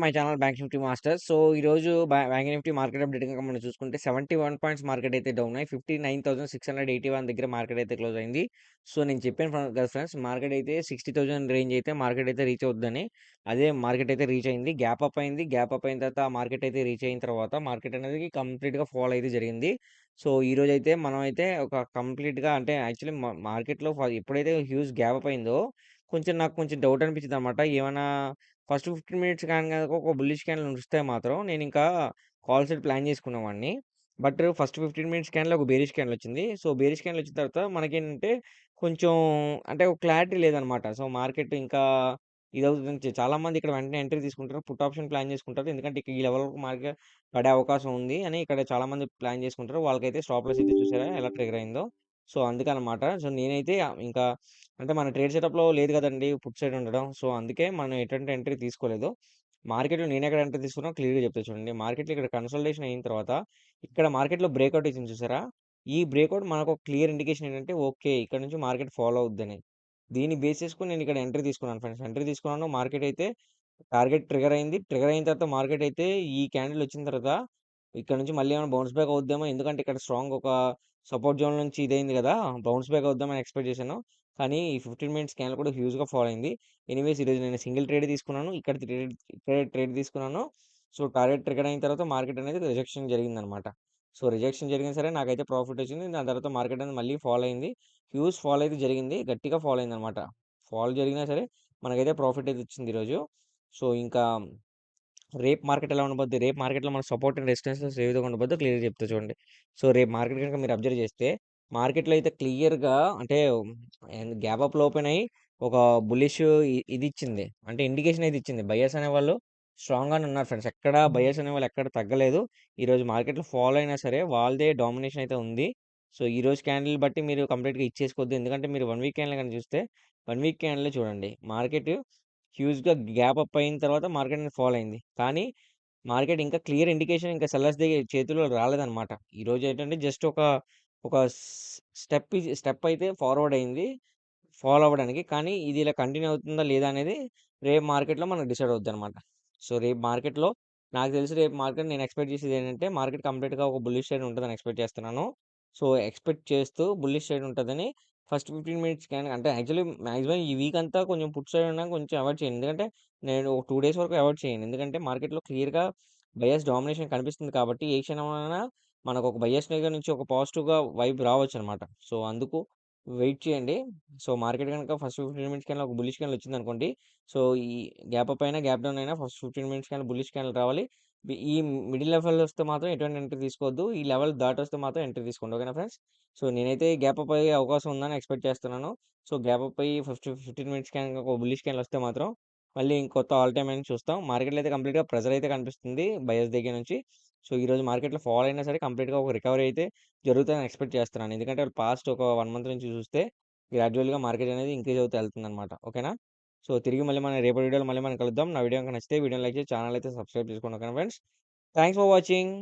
My channel bank nifty masters. So, ఈరోజు రోజు bank Nifty market update మనం చూసుకుంటే 71 పాయింట్స్ మార్కెట్ అయితే డౌన్ అయ్యి 59,681 దగ్గర మార్కెట్ అయితే క్లోజ్ అయింది. సో, నేను చెప్పాను కదా ఫ్రెండ్స్ మార్కెట్ అయితే 60,000 రేంజ్ అయితే మార్కెట్ అయితే రీచ్ అవుద్దని. అదే మార్కెట్ అయితే రీచ్ అయింది. గ్యాప్ అప్ అయింది. గ్యాప్ అప్ అయిన తర్వాత మార్కెట్ అయితే రీచ్ అయిన తర్వాత మార్కెట్ అనేది కంప్లీట్‌గా ఫాల్ అయితే జరిగింది. సో, ఈ రోజు అయితే మనం అయితే ఒక కంప్లీట్‌గా అంటే యాక్చువల్లీ మా మార్కెట్‌లో ఫ ఎప్పుడైతే హ్యూజ్ గ్యాప్ అప్ అయిందో కొంచెం నాకు కొంచెం డౌట్ అనిపించింది అనమాట ఏమన్నా ఫస్ట్ 15 మినిట్స్ కానీ కనుక ఒక బుల్లిష్ క్యాండిల్ నడిస్తే మాత్రం నేనింకా కాల్ సెట్ ప్లాన్ చేసుకునేవాడిని. బట్ ఫస్ట్ 15 మినిట్స్ క్యాండిల్ ఒక బేరిష్ క్యాండిల్ వచ్చింది. సో, బేరిష్ క్యాండిల్ వచ్చిన తర్వాత మనకేంటంటే కొంచెం అంటే ఒక క్లారిటీ లేదనమాట. సో, మార్కెట్ ఇంకా ఇదవుతుంది. చాలామంది ఇక్కడ వెంటనే ఎంట్రీ తీసుకుంటారు. పుట్ ఆప్షన్ ప్లాన్ చేసుకుంటారు. ఎందుకంటే ఈ లెవెల్ మార్కెట్ పడే అవకాశం ఉంది అని ఇక్కడ చాలామంది ప్లాన్ చేసుకుంటారు. వాళ్ళకైతే స్టాప్ లాస్ అయితే చూసారా ఎలా ట్రిగర్ అయిందో. సో, అందుకనమాట. సో, నేనైతే ఇంకా అంటే మన ట్రేడ్ సెటప్‌లో లేదు కదండి పుట్ సైడ్ ఉండడం. సో, అందుకే మనం ఎటువంటి ఎంట్రీ తీసుకోలేదు. మార్కెట్‌లో నేను ఎక్కడ ఎంట్రీ తీసుకున్నా క్లియర్‌గా చెప్తే చూడండి. మార్కెట్‌లో ఇక్కడ కన్సల్టేషన్ అయిన తర్వాత ఇక్కడ మార్కెట్‌లో బ్రేక్అవుట్ ఇచ్చింది చూసారా? ఈ బ్రేక్అవుట్ మనకు ఒక క్లియర్ ఇండికేషన్ ఏంటంటే ఓకే. ఇక్కడ నుంచి మార్కెట్ ఫాలో అవుద్దని. దీన్ని బేస్ చేసుకుని నేను ఇక్కడ ఎంట్రీ తీసుకున్నాను ఫ్రెండ్స్. ఎంట్రీ తీసుకున్నాను. మార్కెట్ అయితే టార్గెట్ ట్రిగర్ అయింది. ట్రిగర్ అయిన తర్వాత మార్కెట్ అయితే ఈ క్యాండిల్ వచ్చిన తర్వాత ఇక్కడ నుంచి మళ్ళీ ఏమైనా బౌన్స్ బ్యాక్ అవుద్దామో ఎందుకంటే ఇక్కడ స్ట్రాంగ్ ఒక సపోర్ట్ జోన్ నుంచి ఇదైంది కదా! బౌన్స్ బ్యాక్ అవుద్దామని ఎక్స్‌పెక్ట్ చేశాను. కానీ ఈ 15 మినిట్స్ క్యాన్ కూడా హ్యూజ్‌గా ఫాలో అయింది. ఎనీవేస్ ఈరోజు నేను సింగిల్ ట్రేడ్ తీసుకున్నాను. ఇక్కడ ట్రేడ్ ట్రేడ్ తీసుకున్నాను. సో, టార్గెట్ ట్రిగర్ అయిన తర్వాత మార్కెట్ అనేది రిజెక్షన్ జరిగిందనమాట. సో, రిజెక్షన్ జరిగిన సరే నాకైతే ప్రాఫిట్ వచ్చింది. దాని తర్వాత మార్కెట్ అనేది మళ్ళీ ఫాలో అయింది. హ్యూజ్ ఫాల్ అయితే జరిగింది. గట్టిగా ఫాలో అయింది అనమాట ఫాల్ జరిగినా సరే మనకైతే ప్రాఫిట్ అయితే వచ్చింది ఈరోజు. సో, ఇంకా రేపు మార్కెట్ ఎలా ఉండబోద్ది? రేపు మార్కెట్‌లో మన సపోర్ట్ అండ్ రెసిస్టెన్సెస్ ఏ విధంగా ఉండబోద్దో క్లియర్‌గా చెప్తా చూడండి. సో, రేపు మార్కెట్ కనుక మీరు అబ్జర్వ్ చేస్తే మార్కెట్‌లో అయితే క్లియర్‌గా అంటే గ్యాప్ అప్‌లో ఓపెన్ అయ్యి ఒక బులిష్ ఇది ఇచ్చింది. అంటే ఇండికేషన్ అయితే ఇచ్చింది. బయర్స్ అనేవాళ్ళు స్ట్రాంగ్‌గానే ఉన్నారు ఫ్రెండ్స్. ఎక్కడ బయర్స్ అనేవాళ్ళు ఎక్కడ తగ్గలేదు. ఈరోజు మార్కెట్‌లో ఫాలో అయినా సరే వాళ్ళదే డామినేషన్ అయితే ఉంది. సో, ఈరోజు క్యాండిల్ బట్టి మీరు కంప్లీట్‌గా ఇచ్చేసుకోవద్దు. ఎందుకంటే మీరు వన్ వీక్ క్యాండిల్ కానీ చూస్తే వన్ వీక్ క్యాండిల్ చూడండి. మార్కెట్ హ్యూజ్‌గా గ్యాప్ అప్ అయిన తర్వాత మార్కెట్ అనేది ఫాల్ అయింది. కానీ మార్కెట్ ఇంకా క్లియర్ ఇండికేషన్ ఇంకా సెల్లర్స్ దగ్గర చేతిలో రాలేదనమాట. ఈరోజు ఏంటంటే జస్ట్ ఒక ఒక స్ స్టెప్ ఇ స్టెప్ అయితే ఫార్వర్డ్ అయింది. ఫాలో అవ్వడానికి. కానీ ఇది ఇలా కంటిన్యూ అవుతుందా లేదా అనేది రేపు మార్కెట్‌లో మనకు డిసైడ్ అవుద్దనమాట. సో, రేపు మార్కెట్‌లో నాకు తెలిసి రేపు మార్కెట్ నేను ఎక్స్‌పెక్ట్ చేసేది ఏంటంటే మార్కెట్ కంప్లీట్‌గా ఒక బుల్లిష్ షేడ్ ఉంటదని ఎక్స్‌పెక్ట్ చేస్తున్నాను. సో, ఎక్స్‌పెక్ట్ చేస్తూ బుల్లిష్ షేడ్ ఉంటదని ఫస్ట్ 15 మినిట్స్ కానీ అంటే యాక్చువల్లీ మాక్సిమం ఈ వీక్ అంతా కొంచెం పుట్ సైడ్ ఉన్నా కొంచెం అవాయిడ్ చేయండి. ఎందుకంటే నేను ఒక టూ డేస్ వరకు అవాయిడ్ చేయండి. ఎందుకంటే మార్కెట్‌లో క్లియర్‌గా బయస్ డామినేషన్ కనిపిస్తుంది కాబట్టి ఏ క్షణమైనా మనకు ఒక బయస్ దగ్గర నుంచి ఒక పాజిటివ్‌గా వైబ్ రావచ్చు అనమాట సో, అందుకు వెయిట్ చేయండి. సో, మార్కెట్ కనుక ఫస్ట్ 15 మినిట్స్ క్యాండిల్ ఒక బుల్లిష్ వచ్చింది అనుకోండి సో, ఈ గ్యాప్ అప్ అయినా గ్యాప్ డౌన్ అయినా ఫస్ట్ 15 మినిట్స్ క్యాండిల్ బుల్లిష్ క్యాన్లు రావాలి. ఈ మిడిల్ లెవెల్ వస్తే మాత్రం ఎటువంటి ఎంట్రీ తీసుకోవద్దు. ఈ లెవెల్ దాటొస్తే మాత్రం ఎంట్రీ తీసుకోండి. ఓకేనా ఫ్రెండ్స్? సో, నేనైతే గ్యాప్ అప్ అయ్యే అవకాశం ఉందని ఎక్స్‌పెక్ట్ చేస్తున్నాను. సో, గ్యాప్ అప్ అయ్యి ఫిఫ్టీ ఫిఫ్టీన్ మినిట్స్ కానీ ఒక బుల్లిష్ క్యాన్ వస్తే మాత్రం మళ్ళీ ఇంకొత్త ఆల్ టైమ్ హైని చూస్తాం. మార్కెట్‌లో అయితే కంప్లీట్‌గా ప్రెజర్ అయితే కనిపిస్తుంది బయర్స్ దగ్గర నుంచి. సో, ఈరోజు మార్కెట్‌లో ఫాల్ అయినా సరే కంప్లీట్‌గా ఒక రికవరీ అయితే జరుగుతుందని ఎక్స్‌పెక్ట్ చేస్తున్నాను. ఎందుకంటే పాస్ట్ ఒక వన్ మంత్ నుంచి చూస్తే గ్రాడ్యువల్గా మార్కెట్ అనేది ఇంక్రీజ్ అవుతూ ఎళ్తుందనమాట. ఓకేనా? సో, తిరిగి మళ్ళీ మనం రేపటి వీడియోలో మళ్ళీ మనం కలుద్దాం. నా వీడియో గనుక నచ్చితే వీడియోని లైక్ చేసి ఛానల్ అయితే సబ్స్క్రైబ్ చేసుకోండి. ఫ్రెండ్స్? Thanks for watching.